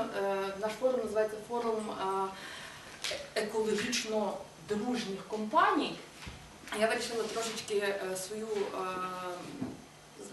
е, наш форум називається форум е, екологічно дружніх компаній. Я вирішила трошечки е, свою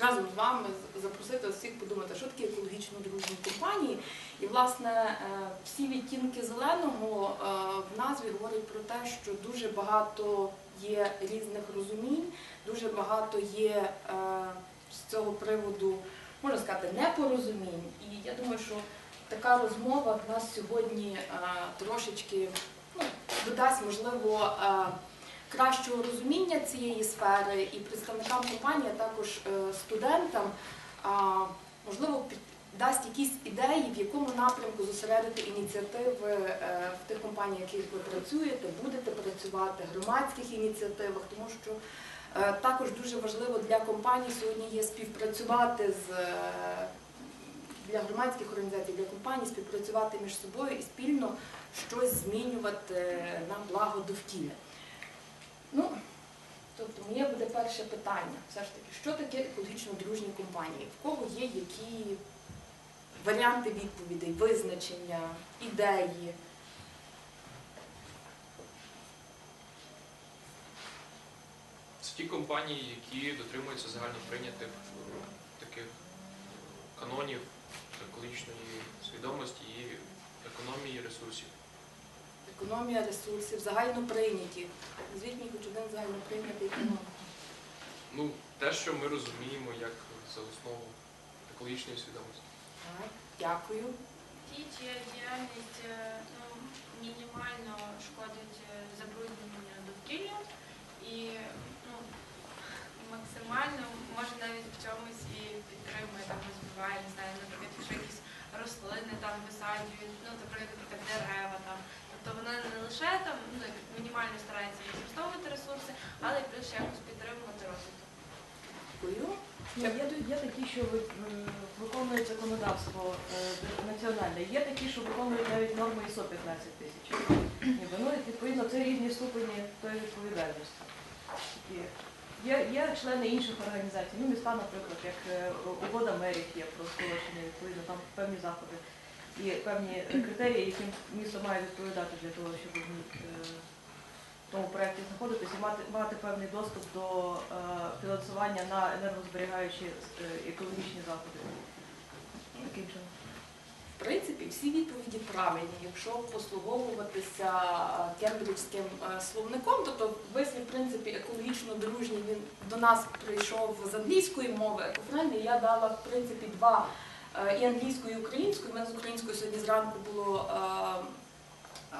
разом з вами запросити всіх подумати, що таке екологічно дружні компанії. І, власне, всі відтінки зеленого в назві говорять про те, що дуже багато є різних розумінь, дуже багато є з цього приводу, можна сказати, непорозумінь. І я думаю, що така розмова в нас сьогодні е, трошечки ну, додасть, можливо, е, кращого розуміння цієї сфери і представникам компанії, а також е, студентам, можливо, дасть якісь ідеї, в якому напрямку зосередити ініціативи в тих компаніях, яких ви працюєте, будете працювати, громадських ініціативах, тому що також дуже важливо для компаній сьогодні є співпрацювати з для громадських організацій, для компаній співпрацювати між собою і спільно щось змінювати на благо довкілля. Ну, тобто, моє буде перше питання. Все ж таки, що таке екологічно дружні компанії? В кого є які варіанти відповідей, визначення, ідеї? Це ті компанії, які дотримуються загально прийнятих таких канонів екологічної свідомості і економії ресурсів. Економія ресурсів, загально прийняті. Мені хоч один загально прийнятий канон. Ну, те, що ми розуміємо як за основу екологічної свідомості. Так, дякую. Ті, чия діяльність е, ну, мінімально шкодить е, забрудненню довкілля і ну, максимально може навіть в чомусь і підтримує, там розвиває, не знаю, наприклад, якщо якісь рослини там висаджують, ну, наприклад, дерева там. Тобто вона не лише там ну, мінімально старається використовувати ресурси, але й плюс якось підтримувати розвиток. Дякую. Ні, Є, є такі, що ви- виконують законодавство е, національне, є такі, що виконують навіть норми ISO 15 тисяч. Ну, відповідно, це різні ступені тої відповідальності. Є, є члени інших організацій, ну міста, наприклад, як е, угода мерів є про скорочення, відповідно, певні заходи і певні критерії, яким місто має відповідати для того, щоб в е, тому проєкті знаходитись і мати, мати певний доступ до е, фінансування на енергозберігаючі е, екологічні заходи. Таким чином. В принципі, всі відповіді правильні, якщо послуговуватися кембриджським словником, тобто вислів, в принципі, екологічно дружній, він до нас прийшов з англійської мови, екофрендлі, я дала, в принципі, два і англійською, і українською. У мене з українською сьогодні зранку було е, е,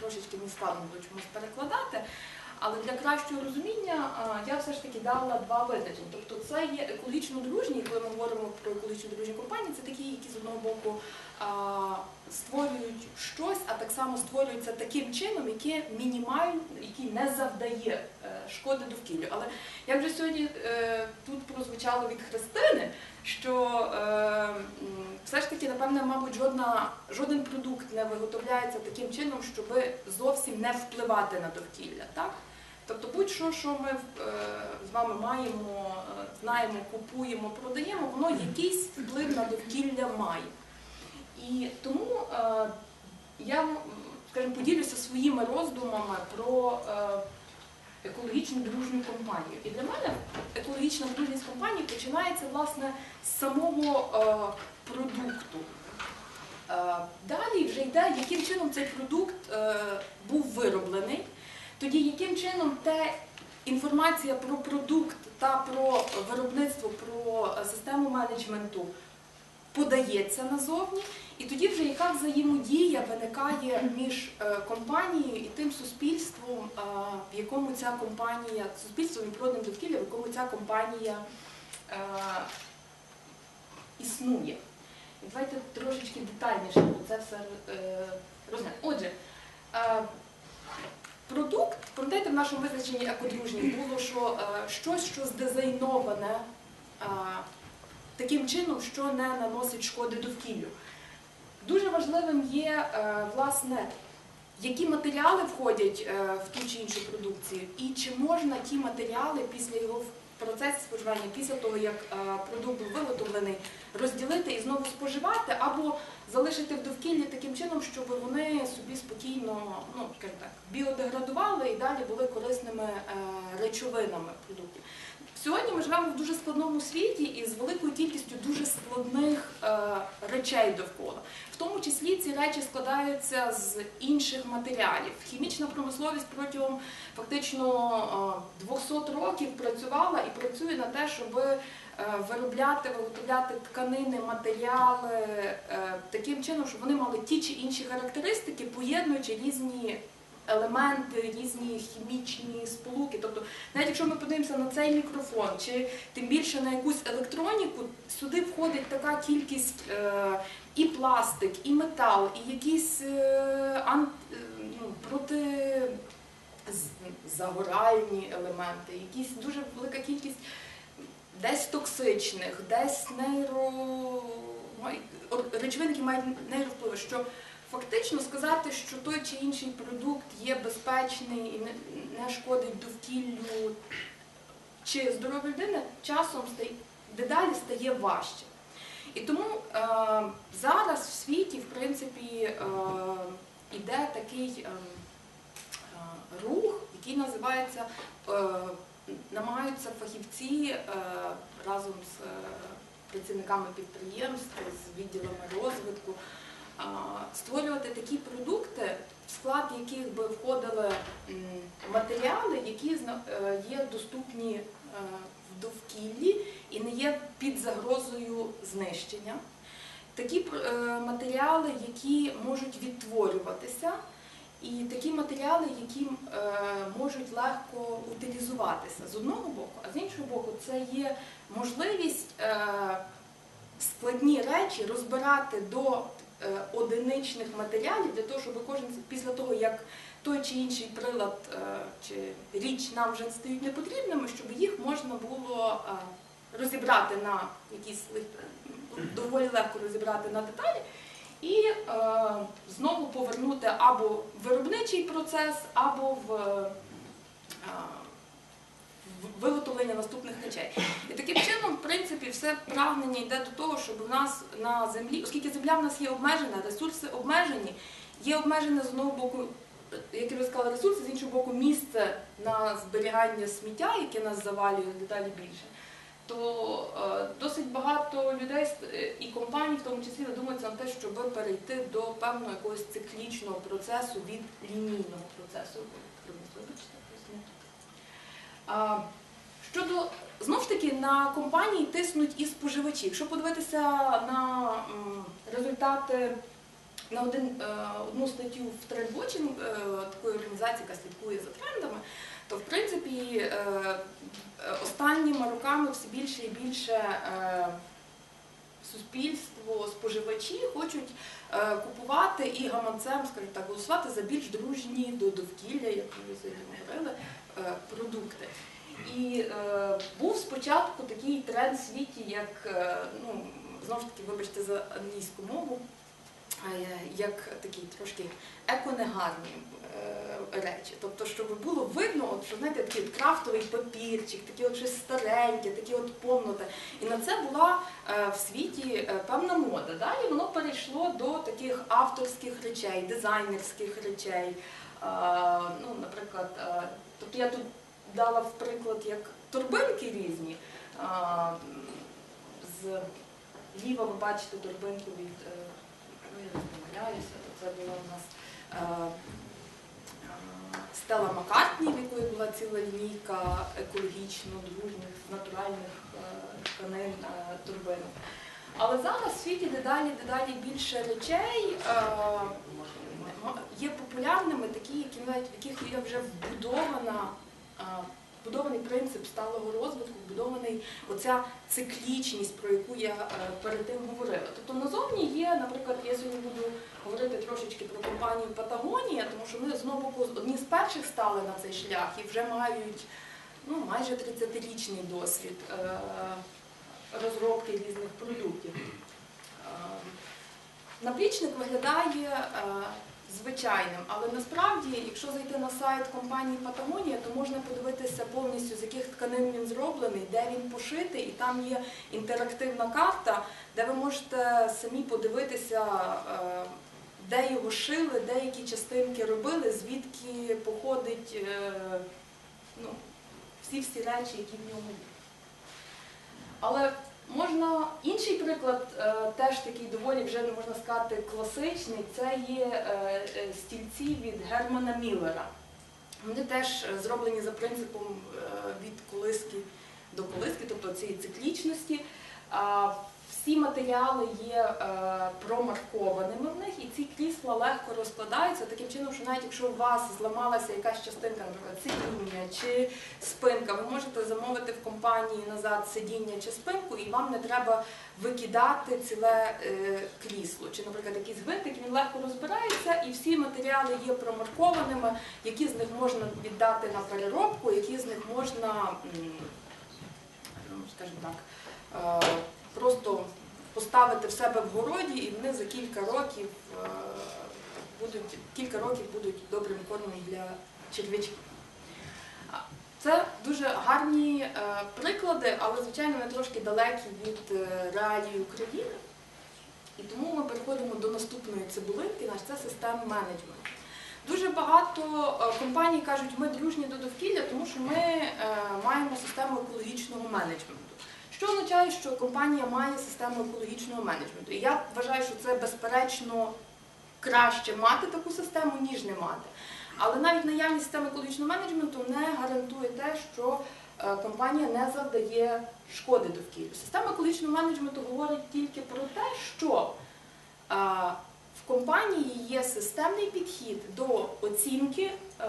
трошечки не складно було чомусь перекладати. Але для кращого розуміння е, я все ж таки дала два визначення. Тобто це є екологічно дружні, коли ми говоримо про екологічно дружні компанії, це такі, які з одного боку е, створюють щось, а так само створюються таким чином, яке мінімально, який не завдає е, шкоди довкіллю. Але як вже сьогодні е, тут прозвучало від Христини, що е, все ж таки, напевне, мабуть, жодна, жоден продукт не виготовляється таким чином, щоб зовсім не впливати на довкілля. Так? Тобто будь-що, що ми з вами маємо, знаємо, купуємо, продаємо, воно якийсь вплив на довкілля має. І тому е, я скажімо, поділюся своїми роздумами про е, екологічну дружню компанію. І для мене екологічна дружність компанії починається власне з самого е, продукту. Далі вже йде, яким чином цей продукт був вироблений, тоді яким чином те інформація про продукт та про виробництво, про систему менеджменту подається назовні, і тоді вже яка взаємодія виникає між е, компанією і тим суспільством, е, в якому ця компанія, суспільством і природним довкілля, в якому ця компанія е, існує. Давайте трошечки детальніше це все е, розглянемо. Отже, продукт, пам'ятаєте, в нашому визначенні екодружність було, що щось, що здизайноване таким чином, що не наносить шкоди довкіллю. Дуже важливим є, е, власне, які матеріали входять е, в ту чи іншу продукцію, і чи можна ті матеріали після його в процесі споживання, після того як е, продукт був виготовлений, розділити і знову споживати, або залишити в довкіллі таким чином, щоб вони собі спокійно, ну так, біодеградували і далі були корисними речовинами продуктів. Сьогодні ми живемо в дуже складному світі і з великою кількістю дуже складних е, речей довкола. В тому числі ці речі складаються з інших матеріалів. Хімічна промисловість протягом фактично е, 200 років працювала і працює на те, щоб е, виробляти, виготовляти тканини, матеріали е, таким чином, щоб вони мали ті чи інші характеристики, поєднуючи різні елементи, різні хімічні сполуки. Тобто, навіть якщо ми подивимося на цей мікрофон, чи тим більше на якусь електроніку, сюди входить така кількість е, і пластик, і метал, і якісь е, ан, е, ну, проти загоральні елементи, якісь дуже велика кількість десь токсичних, десь нейро речовин, які мають нейровпливи, що фактично сказати, що той чи інший продукт є безпечний і не, шкодить довкіллю чи здоров'ю людини, часом дедалі стає важче. І тому е, зараз в світі, в принципі, е, іде такий е, е, рух, який називається е, намагаються фахівці е, разом з е, працівниками підприємств, з відділами розвитку створювати такі продукти, в склад яких би входили матеріали, які е, є доступні е, в довкіллі і не є під загрозою знищення. Такі е, матеріали, які можуть відтворюватися, і такі матеріали, які можуть легко утилізуватися з одного боку, а з іншого боку, це є можливість складні речі розбирати до одиничних матеріалів для того, щоб кожен після того, як той чи інший прилад е, чи річ нам вже стають непотрібними, щоб їх можна було е, розібрати на якісь доволі легко розібрати на деталі. І е, знову повернути або в виробничий процес, або е, в виготовлення наступних речей. І таким чином, в принципі, все прагнення йде до того, щоб в нас на землі, оскільки земля в нас є обмежена, ресурси обмежені, є обмежене з одного боку, як я вже сказала, ресурси, з іншого боку, місце на зберігання сміття, яке нас завалює дедалі більше. То е, досить багато людей е, і компаній, в тому числі, задумуються на те, щоб перейти до певного якогось циклічного процесу від лінійного процесу. Вибачте, Щодо знову ж таки на компанії тиснуть і споживачі. Якщо подивитися на результати на один, е, одну статтю в TrendWatching, е, такої організації, яка слідкує за трендами, то в принципі е, останніми роками все більше і більше суспільство, споживачі хочуть купувати і гаманцем, скажімо так, голосувати за більш дружні до довкілля, як ми сьогодні говорили, продукти. І е, був спочатку такий тренд в світі, як е, ну знову ж таки, вибачте за англійську мову, е, як такі трошки еконегарні е, речі. Тобто, щоб було видно, от, що знаєте, такий от крафтовий папірчик, таке от щось стареньке, таке от помнуте. І на це була е, в світі е, певна мода. Далі воно перейшло до таких авторських речей, дизайнерських речей. Ну, наприклад, тобто я тут дала в приклад як торбинки різні. З ліва ви бачите торбинку від, е, ну я не помиляюся, це була у нас Стела Маккартні, в якої була ціла лінійка екологічно дружних, натуральних е, тканин е, торбинок. Але зараз в світі дедалі дедалі більше речей є популярними, такі, які навіть в яких є вже вбудована. Вбудований принцип сталого розвитку, вбудований оця циклічність, про яку я е, перед тим говорила. Тобто назовні є, наприклад, я сьогодні буду говорити трошечки про компанію Патагонія, тому що одного боку одні з перших стали на цей шлях і вже мають ну, майже 30-річний досвід е, розробки різних продуктів. Е, Наплічник виглядає звичайним. Але насправді, якщо зайти на сайт компанії Патагонія, то можна подивитися повністю, з яких тканин він зроблений, де він пошитий, і там є інтерактивна карта, де ви можете самі подивитися, е, де його шили, де які частинки робили, звідки походить е, ну, всі всі речі, які в ньому є. Але можна інший приклад, е, теж такий доволі вже можна сказати класичний. Це є е, е, стільці від Германа Міллера. Вони теж зроблені за принципом від колиски до колиски, тобто цієї циклічності. Всі матеріали є е, промаркованими в них, і ці крісла легко розкладаються таким чином, що навіть якщо у вас зламалася якась частинка, наприклад, сидіння чи спинка, ви можете замовити в компанії назад сидіння чи спинку, і вам не треба викидати ціле е, крісло. Чи, наприклад, якийсь гвинтик, він легко розбирається, і всі матеріали є промаркованими, які з них можна віддати на переробку, які з них можна, скажімо так, е, просто поставити в себе в городі, і вони за кілька років е, будуть кілька років будуть добрим кормом для черв'ячків. Це дуже гарні е, приклади, але звичайно вони трошки далекі від е, реалій України. І тому ми переходимо до наступної цибулинки, наш це систем менеджменту. Дуже багато компаній кажуть, ми дружні до довкілля, тому що ми маємо систему екологічного менеджменту. Що означає, що компанія має систему екологічного менеджменту? І я вважаю, що це безперечно краще мати таку систему, ніж не мати. Але навіть наявність системи екологічного менеджменту не гарантує те, що е, компанія не завдає шкоди довкіллю. Система екологічного менеджменту говорить тільки про те, що е, в компанії є системний підхід до оцінки, е,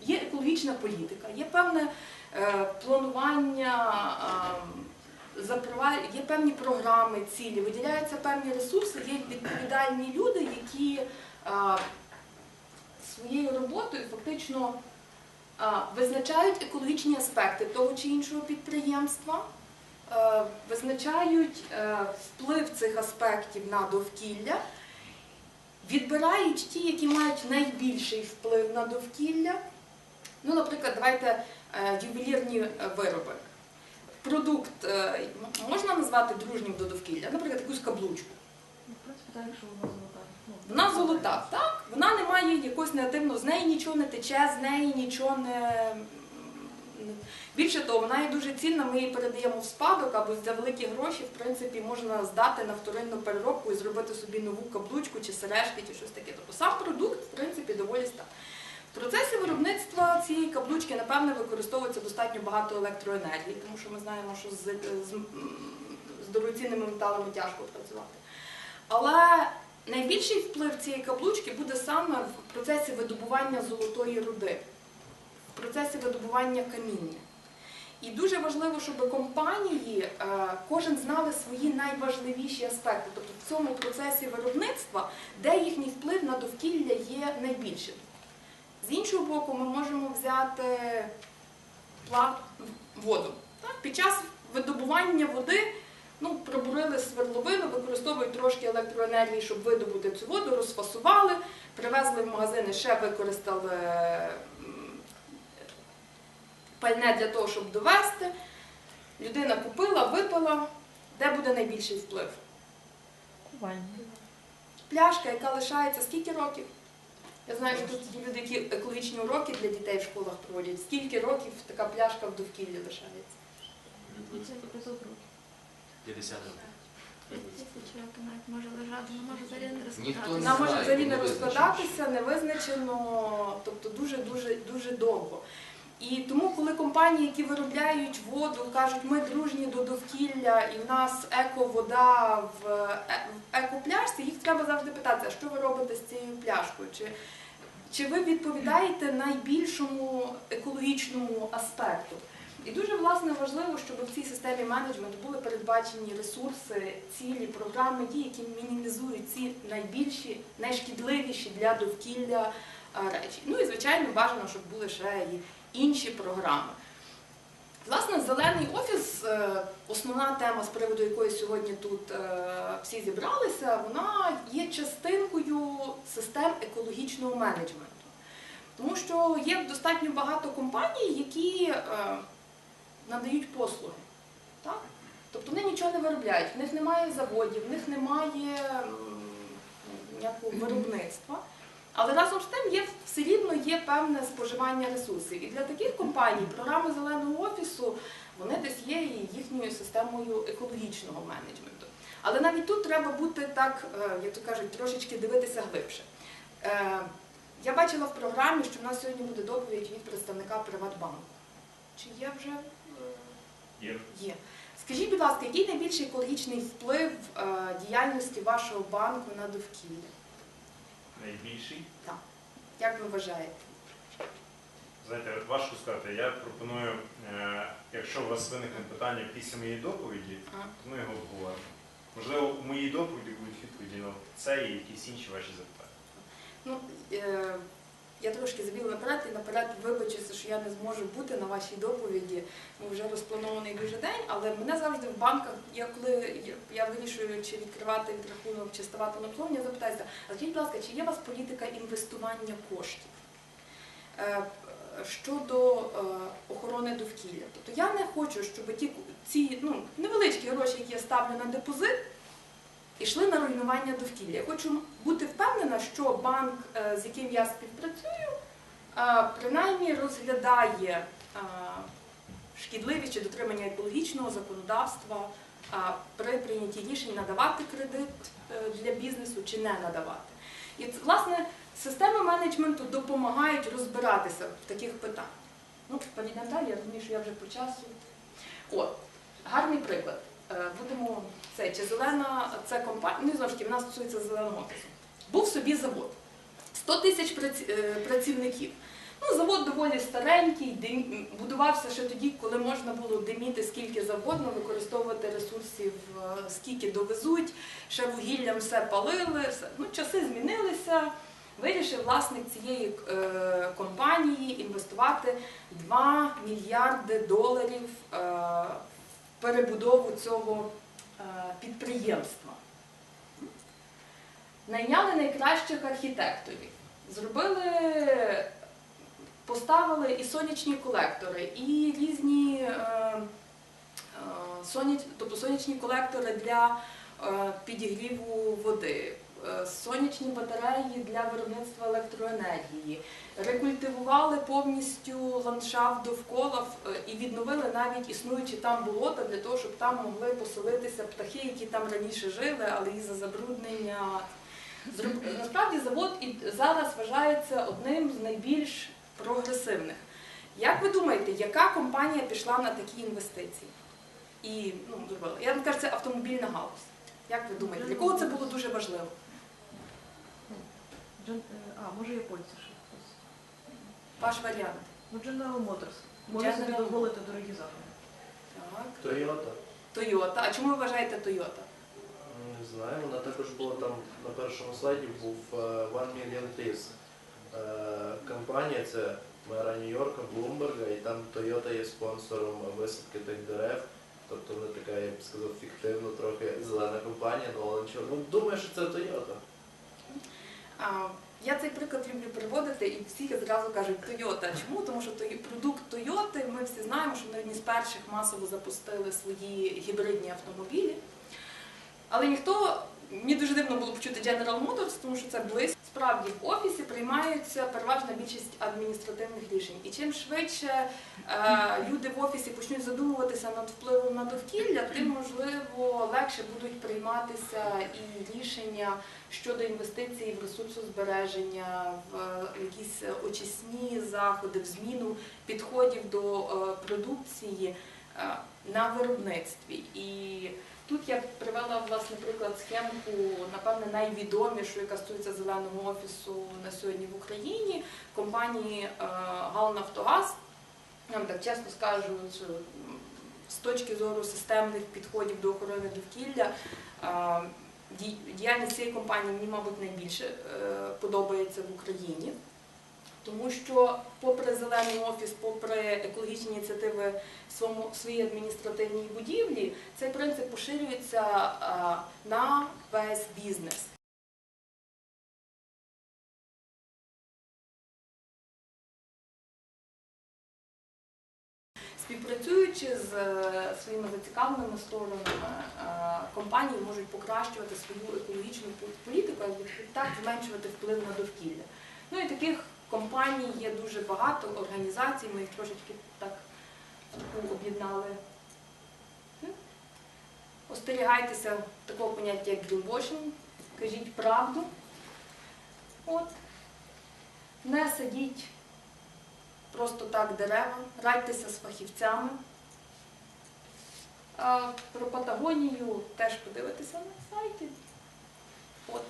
є екологічна політика, є певне планування. е, Є певні програми, цілі, виділяються певні ресурси, є відповідальні люди, які е, своєю роботою фактично е, визначають екологічні аспекти того чи іншого підприємства, е, визначають е, вплив цих аспектів на довкілля, відбирають ті, які мають найбільший вплив на довкілля. Ну, наприклад, давайте е, ювелірні е, вироби. Продукт е, можна назвати дружнім до довкілля, наприклад, якусь каблучку. Ну, вона золота. Ну, золота, так? Вона не має якогось негативного, з неї нічого не тече, з неї нічого не. не- Більше того, вона є дуже цінна, ми її передаємо в спадок або за великі гроші, в принципі, можна здати на вторинну переробку і зробити собі нову каблучку чи сережки, чи щось таке. Тобто сам продукт, в принципі, доволі став. В процесі виробництва цієї каблучки, напевне, використовується достатньо багато електроенергії, тому що ми знаємо, що з, з, з дорогоцінними металами тяжко працювати. Але найбільший вплив цієї каблучки буде саме в процесі видобування золотої руди, в процесі видобування каміння. І дуже важливо, щоб компанії е, кожен знали свої найважливіші аспекти, тобто в цьому процесі виробництва, де їхній вплив на довкілля є найбільшим. З іншого боку, ми можемо взяти воду. Так? Під час видобування води ну, пробурили свердловину, використовують трошки електроенергії, щоб видобути цю воду, розфасували, привезли в магазини, ще використали пальне для того, щоб довести. Людина купила, випила. Де буде найбільший вплив? Купальня. Пляшка, яка лишається скільки років? Я знаю, що тут є люди, які екологічні уроки для дітей в школах проводять. Скільки років така пляшка в довкіллі лишається? Це 500 років. 50 років. Навіть може лежати, не може взагалі не Ніхто не Вона може знає, взагалі не не визначено. розкладатися, не визначено, тобто дуже дуже дуже довго. І тому, коли компанії, які виробляють воду, кажуть, ми дружні до довкілля, і в нас еко-вода в е- в екопляшці, їх треба завжди питати, а що ви робите з цією пляшкою? Чи, чи ви відповідаєте найбільшому екологічному аспекту? І дуже власне важливо, щоб в цій системі менеджменту були передбачені ресурси, цілі, програми дій, які мінімізують ці найбільші, найшкідливіші для довкілля е, речі. Ну і звичайно бажано, щоб були ще і інші програми. Власне, зелений офіс, е, основна тема, з приводу якої сьогодні тут е, всі зібралися, вона є частинкою систем екологічного менеджменту. Тому що є достатньо багато компаній, які е, надають послуги. Так? Тобто вони нічого не виробляють, в них немає заводів, в них немає ніякого виробництва. Але разом з тим є все рівно є певне споживання ресурсів. І для таких компаній програми зеленого офісу вони десь є і їхньою системою екологічного менеджменту. Але навіть тут треба бути так, е, як то кажуть, трошечки дивитися глибше. Е, Я бачила в програмі, що в нас сьогодні буде доповідь від представника Приватбанку. Чи є вже? е, Є. Є. Скажіть, будь ласка, який найбільший екологічний вплив діяльності вашого банку на довкілля? Найбільший. Як ви вважаєте? Знаєте, важко сказати. Я пропоную, е, якщо у вас виникне питання після моєї доповіді, то ми його обговоримо. Можливо, у моїй доповіді будуть відповіді на це і якісь інші ваші запитання. Ну, е, я трошки забіла наперед і наперед вибачуся, що я не зможу бути на вашій доповіді. Бо вже розпланований дуже день, але мене завжди в банках, я коли я, вирішую, чи відкривати відрахунок, чи ставати на обслуговування, я запитаюся, а скажіть, будь ласка, чи є у вас політика інвестування коштів? Е, Щодо е, охорони довкілля. Тобто я не хочу, щоб ті ці ну, невеличкі гроші, які я ставлю на депозит, йшли на руйнування довкілля. Я хочу бути впевнена, що банк, е, з яким я співпрацюю, е, принаймні розглядає е, шкідливість чи дотримання екологічного законодавства при прийнятті рішень надавати кредит для бізнесу чи не надавати. І власне системи менеджменту допомагають розбиратися в таких питаннях. Ну, перейдемо я розумію, що я вже по часу. О, гарний приклад. Е, Будемо це чи зелена це компанія, ну знову ж таки, в нас стосується зеленого офісу. Був собі завод. 100 тисяч е, працівників. Ну, завод доволі старенький, будувався ще тоді, коли можна було диміти скільки завгодно, використовувати ресурсів, е, скільки довезуть, ще вугіллям все палили. Все. Ну, часи змінилися. Вирішив власник цієї компанії інвестувати 2 мільярди доларів перебудову цього е, підприємства. Найняли найкращих архітекторів, зробили, поставили і сонячні колектори, і різні е, е, тобто сонячні колектори для підігріву води, сонячні батареї для виробництва електроенергії. Рекультивували повністю ландшафт довкола е, і відновили навіть існуючі там болота для того, щоб там могли поселитися птахи, які там раніше жили, але із-за забруднення. Насправді завод і зараз вважається одним з найбільш прогресивних. Як ви думаєте, яка компанія пішла на такі інвестиції? І ну, зробила? Я вам кажу, це автомобільна галузь. Як ви думаєте, для кого це було дуже важливо? Джен- е, А, може японці ще хтось. Ваш варіант? Ну, General Motors. Може собі General дозволити дорогі заходи. Так. Toyota. Тойота. А чому ви вважаєте Тойота? Не знаю, вона також була там на першому слайді був е, One Million Trees. Е, Компанія це мера Нью-Йорка, Блумберга, і там Toyota є спонсором висадки тих дерев. Тобто вони така, я б сказав, фіктивно трохи зелена компанія, ну але нічого. Ну, думаю, що це Toyota. Я цей приклад люблю приводити, і всі одразу кажуть Тойота. Чому? Тому що той продукт Тойоти, ми всі знаємо, що вони одні з перших масово запустили свої гібридні автомобілі. Але ніхто мені дуже дивно було почути General Motors, тому що це близько. Справді в офісі приймаються переважна більшість адміністративних рішень. І чим швидше е, люди в офісі почнуть задумуватися над впливом на довкілля, тим можливо легше будуть прийматися і рішення щодо інвестицій в ресурсозбереження, в е, якісь очисні заходи, в зміну підходів до е, продукції е, на виробництві. І тут я привела власне приклад схемку, напевне, найвідомішу, яка стосується зеленого офісу на сьогодні в Україні, компанії е, Галнафтогаз. Я вам так чесно скажу, що з точки зору системних підходів до охорони довкілля. е, Діяльність цієї компанії мені, мабуть, найбільше е, подобається в Україні. Тому що, попри зелений офіс, попри екологічні ініціативи в своїй адміністративній будівлі, цей принцип поширюється на весь бізнес. Співпрацюючи з е, своїми зацікавленими сторонами, е, компанії можуть покращувати свою екологічну політику, а відтак зменшувати вплив на довкілля. Ну і таких компаній є дуже багато, організацій, ми їх трошечки так об'єднали. Остерігайтеся такого поняття, як greenwashing, кажіть правду. От. Не садіть просто так дерева, радьтеся з фахівцями. А про Патагонію теж подивитися на сайті. От.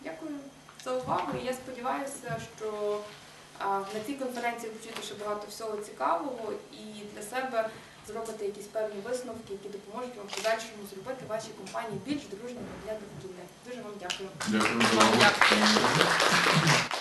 Дякую за увагу. І я сподіваюся, що на цій конференції ви почуєте ще багато всього цікавого і для себе зробите якісь певні висновки, які допоможуть вам в подальшому зробити ваші компанії більш дружніми для довкілля. Дуже вам дякую. Дякую за увагу.